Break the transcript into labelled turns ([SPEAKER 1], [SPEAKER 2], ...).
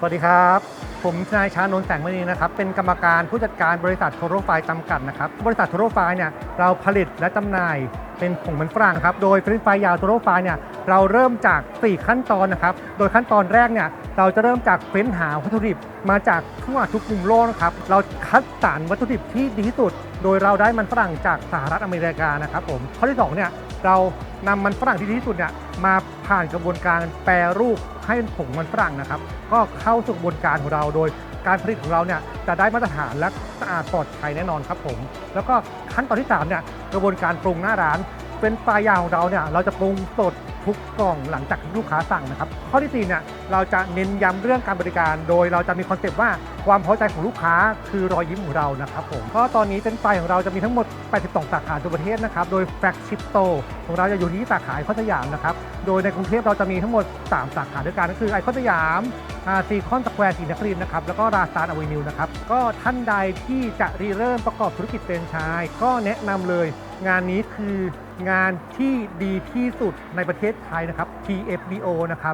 [SPEAKER 1] สวัสดีครับ ผมนายชานนท์แสงมณีนะครับ เป็นกรรมการผู้จัดการบริษัทโทโรไฟจำกัดนะครับ บริษัทโทโรไฟเนี่ยเราผลิตและจำหน่ายเป็นผงมันฝรั่งครับ โดยฟรนช์ฟยาวโทโรไฟเนี่ยเราเริ่มจาก 4 ขั้นตอนนะครับ โดยขั้นตอนแรกเนี่ยเราจะเริ่มจากเฟ้นหาวัตถุดิบมาจากทั่วทุกมุมโลกนะครับ เราคัดสรรวัตถุดิบที่ดีที่สุด โดยเราได้มันฝรั่งจากสหรัฐอเมริกานะครับผม ข้อที่สองเนี่ย เรานำมันฝรั่งที่ดีที่สุดเนี่ยมาผ่านกระบวนการแปรรูปให้เป็นผงมันฝรั่งนะครับ ก็เข้าสู่กระบวนการของเราโดยการผลิตของเราเนี่ยจะได้มาตรฐานและสะอาดปลอดภัยแน่นอนครับผม แล้วก็ขั้นตอนที่3เนี่ยกระบวนการปรุงหน้าร้าน เป็นปลายางของเราเนี่ยเราจะปรุงสดทุกกล่องหลังจากลูกค้าสั่งนะครับ ข้อที่4เนี่ยเราจะเน้นย้ำเรื่องการบริการ โดยเราจะมีคอนเซปต์ว่าความพอใจของลูกค้าคือรอยยิ้มของเรานะครับผมก็ตอนนี้เป็นไฟของเราจะมีทั้งหมด 82 สาขาทั่วประเทศนะครับ โดยแฟลกชิปโตของเราจะอยู่ที่สาขาไอคอนสยามนะครับ โดยในกรุงเทพเราจะมีทั้งหมด 3 สาขาด้วยกันก็คือไอคอนสยามซีคอนสแควร์สีนครินทร์นะครับ แล้วก็ราซานอเวนิวนะครับ ก็ท่านใดที่จะรีเริ่มประกอบธุรกิจเป็นชาย ก็แนะนำเลย งานนี้คืองานที่ดีที่สุดในประเทศไทยนะครับ TFBO นะครับ